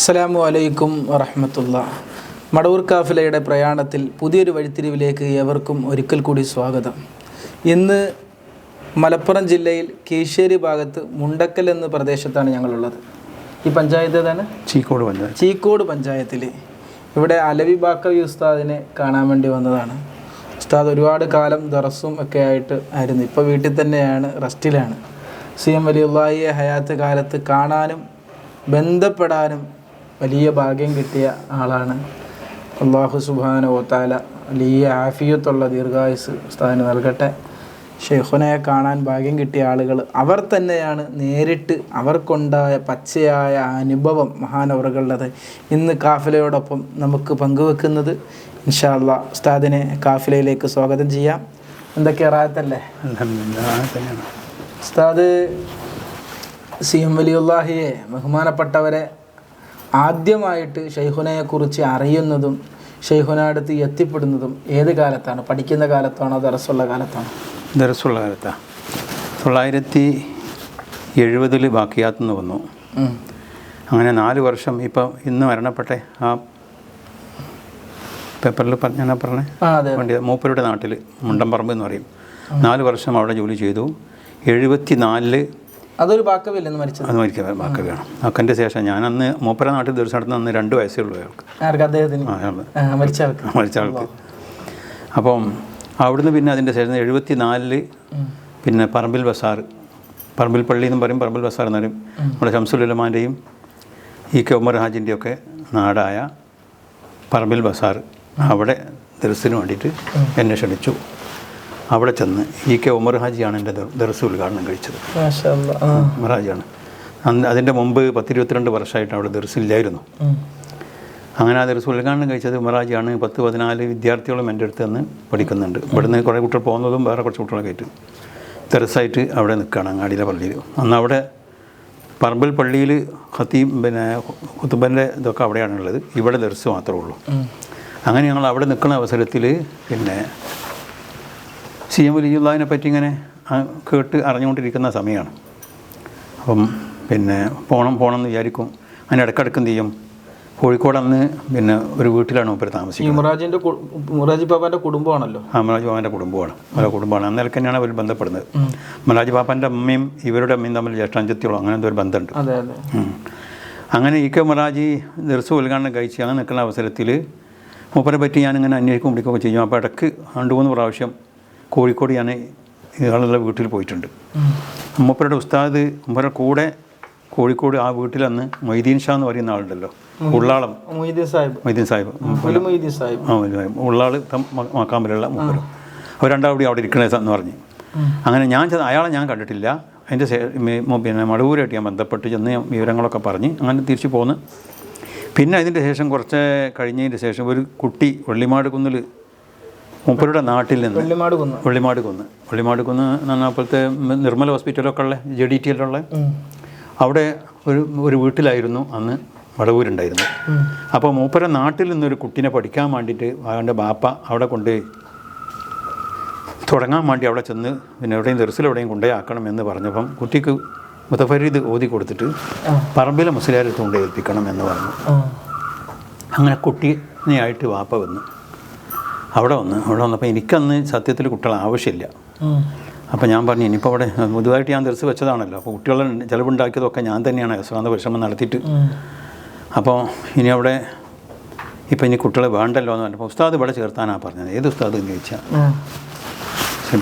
അസ്സലാമു അലൈക്കും വറഹമത്തുള്ള. മടവൂർ കാഫിലയുടെ പ്രയാണത്തിൽ പുതിയൊരു വഴിത്തിരിവിലേക്ക് ഏവർക്കും ഒരിക്കൽ കൂടി സ്വാഗതം. ഇന്ന് മലപ്പുറം ജില്ലയിൽ കീശ്ശേരി ഭാഗത്ത് മുണ്ടക്കൽ എന്ന പ്രദേശത്താണ് ഞങ്ങളുള്ളത്. ഈ പഞ്ചായത്ത് ഏതാണ്? ചീക്കോട് പഞ്ചായത്ത്. ചീക്കോട് പഞ്ചായത്തിൽ ഇവിടെ അലവി ബാക്കവി ഉസ്താദിനെ കാണാൻ വേണ്ടി വന്നതാണ്. ഉസ്താദ് ഒരുപാട് കാലം ദറസും ഒക്കെ ആയിട്ട് ആയിരുന്നു. ഇപ്പോൾ വീട്ടിൽ തന്നെയാണ് റെസ്റ്റിലാണ്. സി എം വലിയുള്ളാഹിയെ ഹയാത്ത് കാലത്ത് കാണാനും ബന്ധപ്പെടാനും വലിയ ഭാഗ്യം കിട്ടിയ ആളാണ്. അള്ളാഹു സുബാന ഓത്താല വലിയ ആഫിയത്തുള്ള ദീർഘായുസ് ഉസ്താദിന് നൽകട്ടെ. ഷെയ്ഖുനെ കാണാൻ ഭാഗ്യം കിട്ടിയ ആളുകൾ അവർ തന്നെയാണ് നേരിട്ട് അവർക്കുണ്ടായ പച്ചയായ അനുഭവം മഹാനവറുകളുടേത്. ഇന്ന് കാഫിലയോടൊപ്പം നമുക്ക് പങ്കുവെക്കുന്നത് ഇൻഷാ ഇൻഷാല്ല ഉസ്താദിനെ കാഫിലയിലേക്ക് സ്വാഗതം ചെയ്യാം. എന്തൊക്കെ റായത്തല്ലേ? ഉസ്താദ് സി എം വലിയുല്ലാഹിയെ ബഹുമാനപ്പെട്ടവരെ ആദ്യമായിട്ട് ഷെയ്ഹുനയെക്കുറിച്ച് അറിയുന്നതും ഷെയ്ഹുനടുത്ത് എത്തിപ്പെടുന്നതും ഏത് കാലത്താണ്? പഠിക്കുന്ന കാലത്താണോ? ദറസുള്ള കാലത്താണോ? ദറസുള്ള കാലത്താണ് തൊള്ളായിരത്തി എഴുപതിൽ ബാക്കിയാത്തുനിന്ന് വന്നു. അങ്ങനെ നാല് വർഷം ഇപ്പം ഇന്ന് മരണപ്പെട്ടെ ആ പേപ്പറിൽ പറഞ്ഞാ? പറഞ്ഞേ വണ്ടി മൂപ്പരുടെ നാട്ടിൽ മുണ്ടംപറമ്പ് എന്ന് പറയും. നാല് വർഷം അവിടെ ജോലി ചെയ്തു. എഴുപത്തി നാലിൽ അതൊരു ബാക്കവില്ലെന്ന് മരിച്ചത്? അത് മരിക്കുക ബാക്കവിയാണ് അക്കന്റെ ശേഷം ഞാൻ അന്ന് മൂപ്പര നാട്ടിൽ ദിവസം അന്ന് രണ്ട് വയസ്സേ ഉള്ളൂ അയാൾക്ക്. ആർക്ക്? അദ്ദേഹത്തിന്? ആ, മരിച്ച ആൾക്ക് മരിച്ച ആൾക്ക് അപ്പം അവിടുന്ന് പിന്നെ അതിന്റെ ശേഷം എഴുപത്തി നാലിൽ പിന്നെ പറമ്പിൽ ബസാർ പറമ്പിൽ പള്ളി എന്നും പറയും പറമ്പിൽ ബസാർ എന്ന് പറയും. നമ്മുടെ ഷംസുലുലമാന്റെയും ഇ കെ ഉമർ ഹാജിന്റെ ഒക്കെ നാടായ പറമ്പിൽ ബസാർ അവിടെ ദിവസത്തിന് വേണ്ടിയിട്ട് എന്നെ ക്ഷണിച്ചു. അവിടെ ചെന്ന് ഇ കെ ഉമർ ഹാജിയാണ് എന്റെ ദർ- ദർസ് ഉദ്ഘാടനം കഴിച്ചത്. ഉമർ ഹാജിയാണ്. അന്ന് അതിന്റെ മുമ്പ് പത്തിരുപത്തിരണ്ട് വർഷമായിട്ട് അവിടെ ദർസില്ലായിരുന്നു. അങ്ങനെ ആ ദിവസം ഉദ്ഘാടനം കഴിച്ചത് ഉമറാജിയാണ് പത്ത് പതിനാല് വിദ്യാർത്ഥികളും എന്റെ അടുത്ത് നിന്ന് പഠിക്കുന്നുണ്ട്. ഇവിടുന്ന് കുറേ കുട്ടികൾ പോകുന്നതും വേറെ കുറച്ച് കുട്ടികളൊക്കെ ആയിട്ട് തെരസായിട്ട് അവിടെ നിൽക്കുകയാണ് അങ്ങാടിയിലെ പള്ളിയിൽ. അന്ന് അവിടെ പറമ്പിൽ പള്ളിയിൽ ഹത്തീം പിന്നെ കുത്തുബന്റെ ഇതൊക്കെ അവിടെയാണുള്ളത് ഇവിടെ ദർസ് മാത്രമേ ഉള്ളൂ. അങ്ങനെ ഞങ്ങൾ അവിടെ നിൽക്കുന്ന അവസരത്തിൽ പിന്നെ സി എം വലിയുള്ളതിനെ പറ്റി ഇങ്ങനെ കേട്ട് അറിഞ്ഞുകൊണ്ടിരിക്കുന്ന സമയമാണ്. അപ്പം പിന്നെ പോകണം പോകണം എന്ന് വിചാരിക്കും. അതിന് ഇടയ്ക്കിടയ്ക്ക് എന്ത് ചെയ്യും? കോഴിക്കോട് അന്ന് പിന്നെ ഒരു വീട്ടിലാണ് ഇപ്പോൾ താമസിക്കുന്നത്. മുറാജിന്റെ മുറാജി ബാബാന്റെ കുടുംബമാണല്ലോ. ആ മുറാജി ബാബാന്റെ കുടുംബമാണ്. അവരുടെ കുടുംബമാണ്. അന്നേരം തന്നെയാണ് അവർ ബന്ധപ്പെടുന്നത്. മുറാജി ബാബാന്റെ അമ്മയും ഇവരുടെ അമ്മയും തമ്മിൽ ജ്യേഷ്ഠാഞ്ചത്തിയോളം അങ്ങനെ എന്തോ ഒരു ബന്ധമുണ്ട്. അങ്ങനെ ഇ കെ മുറാജി ദർസ് ഉദ്ഘാടനം കഴിച്ച് അങ്ങനെ നിൽക്കുന്ന അവസരത്തിൽ മൂപ്പരെ പറ്റി ഞാനിങ്ങനെ അന്വേഷിക്കും പിടിക്കുകയൊക്കെ ചെയ്യും. അപ്പോൾ ഇടയ്ക്ക് രണ്ട് മൂന്ന് പ്രാവശ്യം കോഴിക്കോട് ഞാൻ ഇയാളുള്ള വീട്ടിൽ പോയിട്ടുണ്ട്. അമ്മപ്പരുടെ ഉസ്താദ് അമ്മര കൂടെ കോഴിക്കോട് ആ വീട്ടിൽ അന്ന് മൊയ്തീൻ ഷാ എന്ന് പറയുന്ന ആളുണ്ടല്ലോ. ഉള്ളാളം. മൊയ്തീൻ സാഹിബ്. മൊയ്തീൻ സാഹിബ്. മൊയ്തീൻ സാഹിബ്. ആ ഉള്ളാൾ മക്കാമ്പിലുള്ള മൂപ്പരും. അവർ രണ്ടാമടി അവിടെ ഇരിക്കണേ എന്ന് പറഞ്ഞ്. അങ്ങനെ ഞാൻ ചെന്ന് അയാളെ ഞാൻ കണ്ടിട്ടില്ല. അതിന്റെ പിന്നെ മടവൂരായിട്ട് ഞാൻ ബന്ധപ്പെട്ട് ചെന്ന് ഞാൻ വിവരങ്ങളൊക്കെ പറഞ്ഞ് അങ്ങനെ തിരിച്ചു പോന്ന്. പിന്നെ അതിന്റെ ശേഷം കുറച്ച് കഴിഞ്ഞതിന്റെ ശേഷം ഒരു കുട്ടി വള്ളിമാട് കുന്നിൽ മൂപ്പരുടെ നാട്ടിൽ നിന്ന്. വെള്ളിമാട് കുന്ന്. വെള്ളിമാട് കുന്ന്. വെള്ളിമാട് കുന്ന് എന്ന് പറഞ്ഞാൽ അപ്പോഴത്തെ നിർമ്മല ഹോസ്പിറ്റലൊക്കെ ഉള്ള ജെ ഡി ടി എല്ലുള്ള അവിടെ ഒരു ഒരു വീട്ടിലായിരുന്നു അന്ന് വടവൂരുണ്ടായിരുന്നു. അപ്പോൾ മൂപ്പര നാട്ടിൽ നിന്നൊരു കുട്ടീനെ പഠിക്കാൻ വേണ്ടിയിട്ട് അവന്റെ ബാപ്പ അവിടെ കൊണ്ട് തുടങ്ങാൻ വേണ്ടി അവിടെ ചെന്ന് പിന്നെ എവിടെയും ദർസിൽ എവിടെയും കൊണ്ടുപോയി ആക്കണം എന്ന് പറഞ്ഞപ്പം കുട്ടിക്ക് മുത്തഫരീദ് ഓതി കൊടുത്തിട്ട് പറമ്പിലെ മുസ്ലിയാരത്ത് കൊണ്ടേൽപ്പിക്കണം എന്ന് പറഞ്ഞു. അങ്ങനെ കുട്ടിനെയായിട്ട് വാപ്പ വന്നു. അവിടെ വന്ന് അവിടെ വന്നപ്പോൾ എനിക്കന്ന് സത്യത്തിൽ കുട്ടികളെ ആവശ്യമില്ല. അപ്പം അപ്പോൾ ഞാൻ പറഞ്ഞു ഇനിയിപ്പോൾ അവിടെ പുതുതായിട്ട് ഞാൻ തിരിച്ച് വെച്ചതാണല്ലോ. അപ്പോൾ കുട്ടികളെ ചിലവുണ്ടാക്കിയതൊക്കെ ഞാൻ തന്നെയാണ് യശ്വാന്ത പരിശ്രമം നടത്തിയിട്ട്. അപ്പോൾ ഇനി അവിടെ ഇപ്പം ഇനി കുട്ടികളെ വേണ്ടല്ലോ എന്ന് പറഞ്ഞപ്പോൾ ഉസ്താദ് ഇവിടെ ചേർത്താനാണ് പറഞ്ഞത്. ഏത് ഉസ്താദ് എന്ന് ചോദിച്ചാൽ.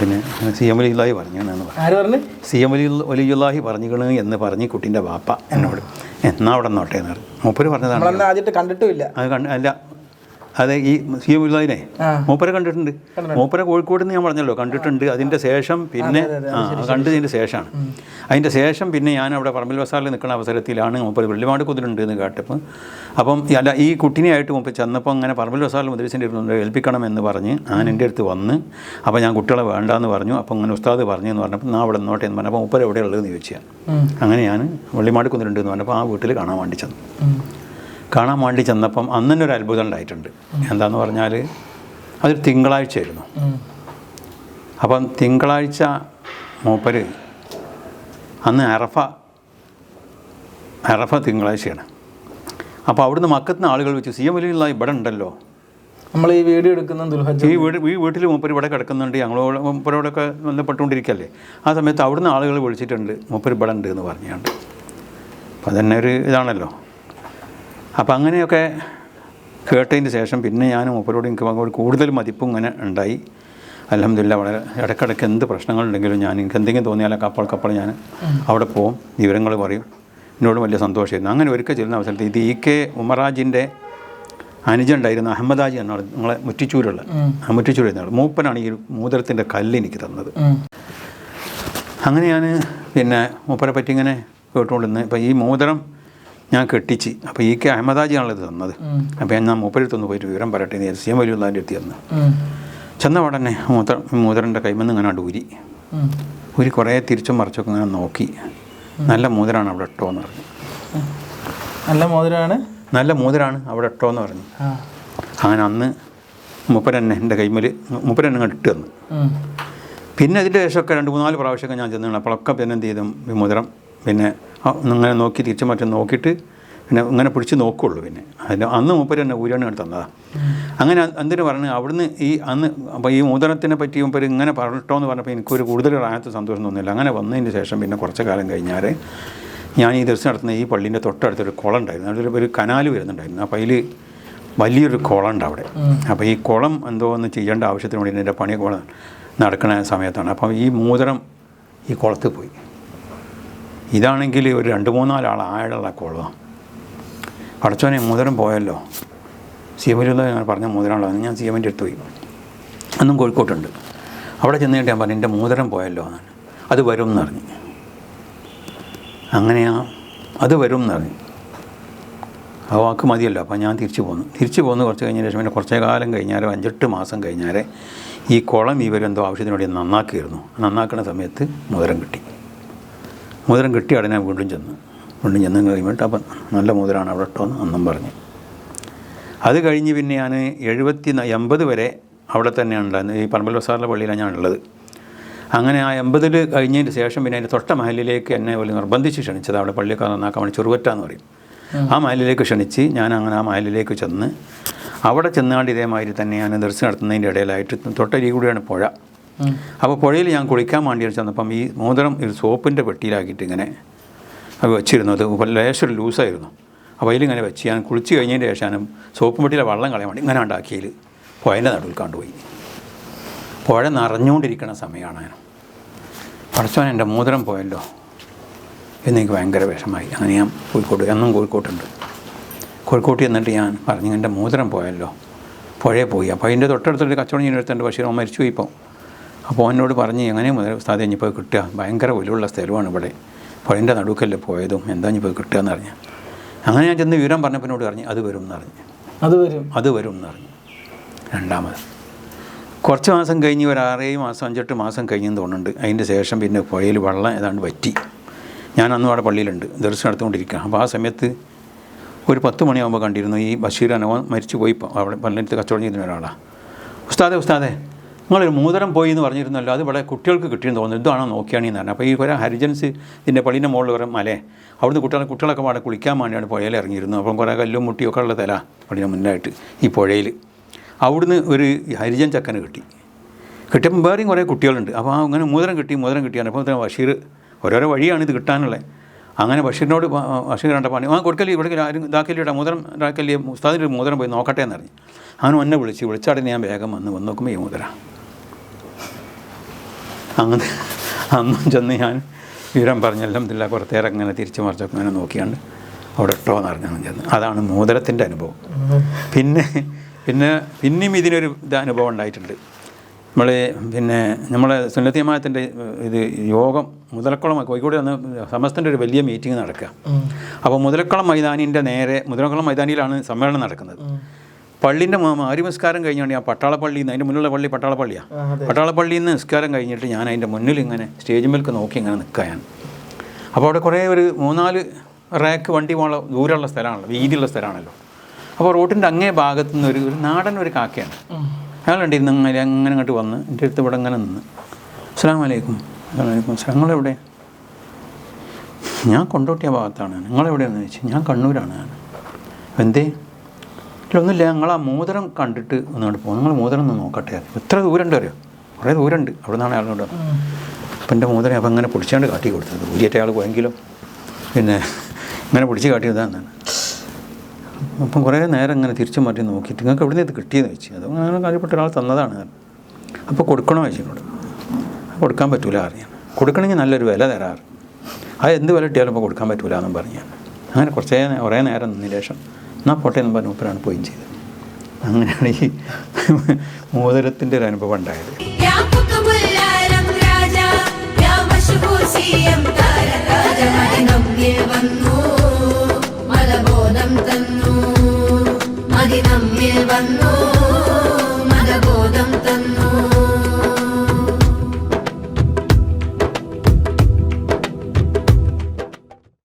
പിന്നെ സി എം അലിയുല്ലാഹി പറഞ്ഞു എന്ന് പറഞ്ഞു പറഞ്ഞു? സി എം അലി വലിയുള്ളാഹി പറഞ്ഞിക്കണ് എന്ന് പറഞ്ഞ് കുട്ടീന്റെ ബാപ്പ എന്നോട് എന്നാ അവിടെ നോട്ടേ എന്ന് പറഞ്ഞു. മൂപ്പര് പറഞ്ഞതാണ് ആദ്യമായിട്ട് കണ്ടിട്ടില്ല അത് കണ്ട് അല്ല അത് ഈ സി എം വലിയുള്ളാഹിനെ മൂപ്പരെ കണ്ടിട്ടുണ്ട്. മൂപ്പരെ കോഴിക്കോട് നിന്ന് ഞാൻ പറഞ്ഞല്ലോ കണ്ടിട്ടുണ്ട്. അതിന്റെ ശേഷം പിന്നെ ആ കണ്ടതിന്റെ ശേഷമാണ്. അതിന്റെ ശേഷം പിന്നെ ഞാൻ അവിടെ പറമ്പിൽ ബസാറിൽ നിൽക്കുന്ന അവസരത്തിലാണ് മൂപ്പര് വെള്ളിമാട് കുതിരുണ്ട് എന്ന് കേട്ടപ്പോൾ അപ്പം അല്ല ഈ കുട്ടിനെയായിട്ട് മുമ്പ് ചെന്നപ്പോൾ അങ്ങനെ പറമ്പിൽ ബസാറിൽ മുദ്രസിന്റെ ഇരുന്നുണ്ട് ഏൽപ്പിക്കണം എന്ന് പറഞ്ഞ് ഞാൻ എന്റെ അടുത്ത് വന്ന് അപ്പോൾ ഞാൻ കുട്ടികളെ വേണ്ടാന്ന് പറഞ്ഞു. അപ്പോൾ അങ്ങനെ ഉസ്താദ് പറഞ്ഞു എന്ന് പറഞ്ഞപ്പോൾ ഞാൻ അവിടെ നിന്നോട്ടെ എന്ന് പറഞ്ഞപ്പോൾ മൂപ്പര് എവിടെ ഉള്ളതെന്ന് ചോദിച്ചാൽ അങ്ങനെ ഞാൻ വെള്ളിമാട് കുതിരുണ്ട് എന്ന് പറഞ്ഞപ്പോൾ ആ വീട്ടിൽ കാണാൻ വേണ്ടി ചെന്നു. കാണാൻ വേണ്ടി ചെന്നപ്പം അന്ന് തന്നെ ഒരു അത്ഭുതം ഉണ്ടായിട്ടുണ്ട്. എന്താന്ന് പറഞ്ഞാൽ അതൊരു തിങ്കളാഴ്ചയായിരുന്നു. അപ്പം തിങ്കളാഴ്ച മൂപ്പര് അന്ന് അറഫ അറഫ തിങ്കളാഴ്ചയാണ്. അപ്പോൾ അവിടുന്ന് മക്കത്തുനിന്ന് ആളുകൾ വെച്ച് സി എം വലിയുള്ള ഇവിടെ ഉണ്ടല്ലോ. നമ്മൾ ഈ വീഡിയോ എടുക്കുന്ന ഈ വീട് ഈ വീട്ടിൽ മൂപ്പര് ഇവിടെ കിടക്കുന്നുണ്ട് ഞങ്ങളോട് മൂപ്പരോടൊക്കെ ബന്ധപ്പെട്ടുകൊണ്ടിരിക്കല്ലേ ആ സമയത്ത് അവിടുന്ന് ആളുകൾ വിളിച്ചിട്ടുണ്ട് മൂപ്പര് ഇവിടെ ഉണ്ട് എന്ന് പറഞ്ഞുകൊണ്ട്. അപ്പം അതന്നെ ഒരു ഇതാണല്ലോ. അപ്പം അങ്ങനെയൊക്കെ കേട്ടതിന് ശേഷം പിന്നെ ഞാൻ മൂപ്പരോട് എനിക്ക് അങ്ങോട്ട് കൂടുതൽ മതിപ്പും ഇങ്ങനെ ഉണ്ടായി. അലഹമില്ല വളരെ ഇടയ്ക്കിടയ്ക്ക് എന്ത് പ്രശ്നങ്ങളുണ്ടെങ്കിലും ഞാൻ എനിക്ക് എന്തെങ്കിലും തോന്നിയാലൊക്കെ അപ്പോൾ കപ്പോൾ ഞാൻ അവിടെ പോകും വിവരങ്ങൾ പറയും. എന്നോട് വലിയ സന്തോഷമായിരുന്നു. അങ്ങനെ ഒരിക്കൽ ചെല്ലുന്ന അവസരത്തിൽ ഇത് ഇ കെ ഉമറാജിന്റെ അനുജുണ്ടായിരുന്ന അഹമ്മദാജി എന്നാണ് നിങ്ങളെ മുറ്റിച്ചൂരുള്ള ആ മുറ്റിച്ചൂർ എന്നാണ് മൂപ്പനാണ് ഈ മൂതരത്തിന്റെ കല്ല് എനിക്ക് തന്നത്. അങ്ങനെ ഞാൻ പിന്നെ മൂപ്പരെ പറ്റി ഇങ്ങനെ കേട്ടുകൊണ്ടിരുന്നത് ഇപ്പം ഈ മോതിരം ഞാൻ കെട്ടിച്ച്. അപ്പോൾ ഈ കെ അഹമ്മദാജിയാണല്ലോ ഇത് തന്നത്. അപ്പോൾ ഞാൻ മൂപ്പരത്തൊന്ന് പോയിട്ട് വിവരം പറയട്ടെ എന്ന് സി എം വലിയ എത്തി തന്നു ഉം. ചെന്ന ഉടനെ മൂത്ര മൂതിരന്റെ കൈമെന്ന് ഇങ്ങനെ ഊരി. ഊരി കുറേ തിരിച്ചും മറിച്ചൊക്കെ ഇങ്ങനെ നോക്കി. നല്ല മോതിരാണ് അവിടെ ഇട്ടോ എന്ന് പറഞ്ഞു നല്ല മോതിരാണ്? നല്ല മോതിരാണ് അവിടെ ഇട്ടോ എന്ന് പറഞ്ഞു അങ്ങനെ അന്ന് മുപ്പരന്നെ എന്റെ കൈമൽ മുപ്പരന്നെ അങ്ങോട്ട് ഇട്ട് തന്നു. പിന്നെ അതിന്റെ ശേഷമൊക്കെ രണ്ട് മൂന്നാൽ പ്രാവശ്യമൊക്കെ ഞാൻ ചെന്നാണ് അപ്പോഴൊക്കെ പിന്നെ എന്ത് ചെയ്തു? ഈ മുദ്രം പിന്നെ അങ്ങനെ നോക്കി തിരിച്ചു മറ്റും നോക്കിയിട്ട് പിന്നെ ഇങ്ങനെ പിടിച്ച് നോക്കുള്ളൂ പിന്നെ. അതിന് അന്ന് മൂപ്പര് തന്നെ ഊരാണ് എടുത്ത് തന്നതാണ് അങ്ങനെ എന്തിനു പറഞ്ഞു അവിടുന്ന് ഈ അന്ന് അപ്പോൾ ഈ മൂതനത്തിനെ പറ്റി മൂപ്പര് ഇങ്ങനെ പറഞ്ഞിട്ടോ എന്ന് പറഞ്ഞപ്പോൾ എനിക്കൊരു കൂടുതൽ റായത്ത് സന്തോഷം തോന്നിയില്ല. അങ്ങനെ വന്നതിന് ശേഷം പിന്നെ കുറച്ച് കാലം കഴിഞ്ഞാൽ ഞാൻ ഈ ദർശനം നടത്തുന്ന ഈ പള്ളീന്റെ തൊട്ടടുത്തൊരു കുളം ഉണ്ടായിരുന്നു. അതിലൊരു ഒരു കനാല് വരുന്നുണ്ടായിരുന്നു. അപ്പോൾ അതിൽ വലിയൊരു കുളം ഉണ്ട് അവിടെ അപ്പോൾ ഈ കുളം എന്തോ ഒന്ന് ചെയ്യേണ്ട ആവശ്യത്തിന് വേണ്ടി എന്റെ പണി കുളം നടക്കുന്ന സമയത്താണ്. അപ്പം ഈ മൂതരം ഈ കുളത്തിൽ പോയി. ഇതാണെങ്കിൽ ഒരു രണ്ട് മൂന്നാലാൾ ആഴമുള്ള കുളമാണ് പടച്ചോനെ മുതിരം പോയല്ലോ. സി എമ്മിലുള്ള ഞാൻ പറഞ്ഞ മൂതരമുള്ളതെന്ന് ഞാൻ സി എമ്മിന്റെ അടുത്ത് പോയി. അന്നും കോഴിക്കോട്ടുണ്ട്. അവിടെ ചെന്നിട്ട് ഞാൻ പറഞ്ഞു എന്റെ മൂതരം പോയല്ലോ എന്നാണ്. അത് വരും എന്ന് പറഞ്ഞു. അങ്ങനെയാ അത് വരും എന്ന് പറഞ്ഞു. ആ വാക്ക് മതിയല്ലോ. അപ്പോൾ ഞാൻ തിരിച്ചു പോന്നു. തിരിച്ചു പോന്നു കുറച്ച് കഴിഞ്ഞ ശേഷം പിന്നെ കുറച്ചേ കാലം കഴിഞ്ഞാൽ അഞ്ചെട്ട് മാസം കഴിഞ്ഞാൽ ഈ കുളം ഇവരെന്തോ ആവശ്യത്തിനോട് നന്നാക്കിയിരുന്നു. നന്നാക്കുന്ന സമയത്ത് മുതരം കിട്ടി. മുതരം കിട്ടിയ ഉടനെ ഞാൻ വീണ്ടും ചെന്നു. വീണ്ടും ചെന്ന് കഴിയുമ്പോൾ അപ്പം നല്ല മോതിരമാണ് അവിടെ ഇട്ടോന്ന് അന്നും പറഞ്ഞു. അത് കഴിഞ്ഞ് പിന്നെ ഞാൻ എഴുപത്തി എൺപത് വരെ അവിടെ തന്നെയാണ് ഉണ്ടായിരുന്നത്. ഈ പറമ്പൽ ബസാറിലെ പള്ളിയിലാണ് ഞാൻ ഉള്ളത്. അങ്ങനെ ആ എൺപതിൽ കഴിഞ്ഞതിന് ശേഷം പിന്നെ അതിന്റെ തൊട്ട മഹലിലേക്ക് എന്നെ പോലെ നിർബന്ധിച്ച് ക്ഷണിച്ചത്. അവിടെ പള്ളിയൊക്കെ നന്നാക്കാൻ വേണ്ടി ചെറുവറ്റ എന്ന് പറയും ആ മഹലിലേക്ക് ക്ഷണിച്ച് ഞാൻ അങ്ങനെ ആ മഹലിലേക്ക് ചെന്ന് അവിടെ ചെന്നാണ്ട് ഇതേമാതിരി തന്നെ ഞാൻ ദർശനം നടത്തുന്നതിന്റെ ഇടയിലായിട്ട് തൊട്ടരി കൂടിയാണ് പുഴ. അപ്പോൾ പുഴയിൽ ഞാൻ കുളിക്കാൻ വേണ്ടി ചെന്നപ്പം ഈ മോതിരം ഒരു സോപ്പിന്റെ പെട്ടിയിലാക്കിയിട്ട് ഇങ്ങനെ അത് വെച്ചിരുന്നു അത് ലേശം ലൂസായിരുന്നു. അപ്പോൾ അതിലിങ്ങനെ വെച്ച് ഞാൻ കുളിച്ച് കഴിഞ്ഞതിന്റെ ശേഷം സോപ്പ് പെട്ടിയിലെ വെള്ളം കളയാൻ വേണ്ടി ഇങ്ങനെ ഉണ്ടാക്കിയതിൽ പുഴന്റെ നടുവിൽ കണ്ടുപോയി. പുഴ നിറഞ്ഞുകൊണ്ടിരിക്കുന്ന സമയമാണ് ഞാൻ. പഠിച്ചവൻ എന്റെ മോതിരം പോയല്ലോ. എന്നെനിക്ക് ഭയങ്കര വിഷമായി അങ്ങനെ ഞാൻ കോഴിക്കോട്ട് എന്നും കോഴിക്കോട്ടുണ്ട്. കോഴിക്കോട്ട് ചെന്നിട്ട് ഞാൻ പറഞ്ഞു എന്റെ മോതിരം പോയല്ലോ. പുഴയെ പോയി. അപ്പോൾ അതിന്റെ തൊട്ടടുത്തൊരു കച്ചവടം ചെയ്യുന്നിടത്തുണ്ട് ബഷീർ അവൻ മരിച്ചു പോയി ഇപ്പോൾ അപ്പോൾ എന്നോട് പറഞ്ഞ് എങ്ങനെ മുതൽ ഉസ്താദ് ഇനിയിപ്പോൾ കിട്ടുക? ഭയങ്കര വിലയുള്ള സ്ഥലമാണ് ഇവിടെ. പുഴന്റെ നടുക്കല്ലേ പോയതും എന്താ ഇനിയിപ്പോൾ കിട്ടുക? എന്ന് പറഞ്ഞു. അങ്ങനെ ഞാൻ ചെന്ന് വിവരം പറഞ്ഞപ്പോൾ എന്നോട് പറഞ്ഞു അത് വരും എന്ന് പറഞ്ഞു. അത് വരും. അത് വരും എന്ന് പറഞ്ഞു. രണ്ടാമത്. കുറച്ച് മാസം കഴിഞ്ഞ് ഒരു ആറേഴ് മാസം അഞ്ചെട്ട് മാസം കഴിഞ്ഞെന്ന് തോന്നുന്നുണ്ട്. അതിന്റെ ശേഷം പിന്നെ പുഴയിൽ വെള്ളം ഏതാണ്ട് വറ്റി. ഞാൻ അന്നും അവിടെ പള്ളിയിലുണ്ട്. ദർശനം നടത്തുകൊണ്ടിരിക്കുക അപ്പോൾ ആ സമയത്ത് ഒരു പത്ത് മണിയാകുമ്പോൾ കണ്ടിരുന്നു ഈ ബഷീർ അനവൻ മരിച്ചു പോയി അവിടെ പള്ളിയിലത്തെ കച്ചവടം ചെയ്യുന്ന ഒരാളാണ് ഉസ്താദെ ഉസ്താദെ നിങ്ങളൊരു മൂതരം പോയി എന്ന് പറഞ്ഞിരുന്നല്ലോ അത് ഇവിടെ കുട്ടികൾക്ക് കിട്ടിയെന്ന് തോന്നുന്നു. ഇതാണോ നോക്കിയാണെന്ന് പറഞ്ഞു അപ്പോൾ ഈ കുറേ ഹരിജൻസ് ഇതിന്റെ പള്ളീന്റെ മുകളിൽ കുറേ മലേ അവിടുന്ന് കുട്ടികളെ കുട്ടികളൊക്കെ അവിടെ കുളിക്കാൻ വേണ്ടിയാണ് പുഴയിൽ ഇറങ്ങിയിരുന്നു. അപ്പം കുറേ കല്ലും മുട്ടിയൊക്കെ ഉള്ള തല പള്ളിയുടെ മുന്നായിട്ട് ഈ പുഴയിൽ. അവിടുന്ന് ഒരു ഹരിജൻ ചക്കന് കിട്ടി. കിട്ടിയപ്പോൾ വേറെയും കുറേ കുട്ടികളുണ്ട്. അപ്പോൾ അങ്ങനെ മൂതരം കിട്ടി മൂതരം കിട്ടിയാണ്. അപ്പോൾ ബഷീർ ഓരോരോ വഴിയാണ് ഇത് കിട്ടാനുള്ളത്. അങ്ങനെ ബഷീറിനോട് ബഷീർ കണ്ട പണി ആ കൊടുക്കല്ലേ ഇവിടെ ആരും ഇതാക്കല്ലിയുടെ മോതിരം ഇതാക്കല്ലേ ഉസ്താദിന്റെ മോതിരം പോയി നോക്കട്ടെ എന്നറിഞ്ഞു അവൻ എന്നെ വിളിച്ച് വിളിച്ചാടനെ ഞാൻ വേഗം വന്ന് വന്ന് നോക്കുമ്പോൾ ഈ മോതിര. അങ്ങനെ അന്നും ചെന്ന് ഞാൻ വിവരം പറഞ്ഞെല്ലാം ഇതില്ല കുറത്തേറെ അങ്ങനെ തിരിച്ചു മറിച്ചൊക്കെ അങ്ങനെ നോക്കിയാണ്ട് അവിടെ ഇട്ടോ എന്ന് പറഞ്ഞു ചെന്ന്. അതാണ് മോതിരത്തിന്റെ അനുഭവം. പിന്നെ പിന്നെ പിന്നെയും ഇതിനൊരു ഇത് അനുഭവം ഉണ്ടായിട്ടുണ്ട്. നമ്മൾ പിന്നെ നമ്മളെ സുന്നത്തിയമായത്തിന്റെ ഇത് യോഗം മുതലക്കുളം കോഴിക്കോട് വന്ന് സമസ്തന്റെ ഒരു വലിയ മീറ്റിംഗ് നടക്കുക. അപ്പോൾ മുതലക്കുളം മൈതാനിന്റെ നേരെ മുതലക്കുളം മൈതാനിയിലാണ് സമ്മേളനം നടക്കുന്നത്. പള്ളിന്റെ ആര്യമസ്കാരം കഴിഞ്ഞാണ് ഞാൻ പട്ടാളപ്പള്ളിയിൽ നിന്ന് അതിന്റെ മുന്നിലുള്ള പള്ളി പട്ടാളപ്പള്ളിയാണ് പട്ടാളപ്പള്ളിയിൽ നിന്ന് നിസ്കാരം കഴിഞ്ഞിട്ട് ഞാൻ അതിന്റെ മുന്നിൽ ഇങ്ങനെ സ്റ്റേജ് മേൽക്ക് നോക്കി ഇങ്ങനെ നിൽക്കുക ഞാൻ. അപ്പോൾ അവിടെ കുറേ ഒരു മൂന്നാൽ റാക്ക് വണ്ടി പോകാനുള്ള ദൂരമുള്ള സ്ഥലമാണല്ലോ വീതിയുള്ള സ്ഥലമാണല്ലോ. അപ്പോൾ റോട്ടിന്റെ അങ്ങേ ഭാഗത്തു നിന്ന് ഒരു ഒരു നാടൻ ഒരു കാക്കയാണ്. അയാളുണ്ടായിരുന്നു അങ്ങനെ അങ്ങനെ അങ്ങോട്ട് വന്ന് എന്റെ അടുത്ത് ഇവിടെ അങ്ങനെ നിന്ന്. അസ്സാം വലൈക്കും വലൈക്കും നിങ്ങളെവിടെ? ഞാൻ കൊണ്ടോട്ടിയ ഭാഗത്താണ്. നിങ്ങളെവിടെയാണെന്ന് ചോദിച്ചു. ഞാൻ കണ്ണൂരാണ്. ഞാൻ എന്തേ? ഒന്നുമില്ല ഞങ്ങൾ ആ മോതിരം കണ്ടിട്ട് ഒന്നുകൊണ്ട് പോകും നിങ്ങൾ മോതിരം ഒന്ന് നോക്കട്ടെ. എത്ര ദൂരമുണ്ട് അറിയോ? കുറേ ദൂരമുണ്ട് അവിടെ നിന്നാണ് അയാൾ വന്നത്. അപ്പം എന്റെ മോതിരം അപ്പം അങ്ങനെ പിടിച്ചുകൊണ്ട് കാട്ടി കൊടുത്തത്. ഊരിയേറ്റ ആൾ പോയെങ്കിലും പിന്നെ ഇങ്ങനെ പിടിച്ച് കാട്ടി കാട്ടിയതാണ് അപ്പം കുറേ നേരം ഇങ്ങനെ തിരിച്ചു മാറ്റി നോക്കിയിട്ട് നിങ്ങൾക്ക് എവിടെ നിന്ന് ഇത് കിട്ടിയെന്ന് വെച്ച് അത് അങ്ങനെ കാര്യപ്പെട്ട ഒരാൾ തന്നതാണ് അപ്പോൾ കൊടുക്കണോ വെച്ചിട്ടുണ്ട് കൊടുക്കാൻ പറ്റൂല അറിയാം കൊടുക്കണമെങ്കിൽ നല്ലൊരു വില തരാറ് അത് എന്ത് വില കിട്ടിയാലും ഇപ്പോൾ കൊടുക്കാൻ പറ്റൂല എന്നും പറഞ്ഞു അങ്ങനെ കുറച്ചേ കുറേ നേരം നിന്നതിന് ശേഷം എന്നാൽ പോട്ടെ എന്ന് പറഞ്ഞ മൂപ്പരാണ് പോയി ചെയ്തത്. അങ്ങനെയാണ് ഈ മോതിരത്തിന്റെ ഒരു അനുഭവം ഉണ്ടായത്. മലബോധം മതി നമ്മിൽ വന്നു.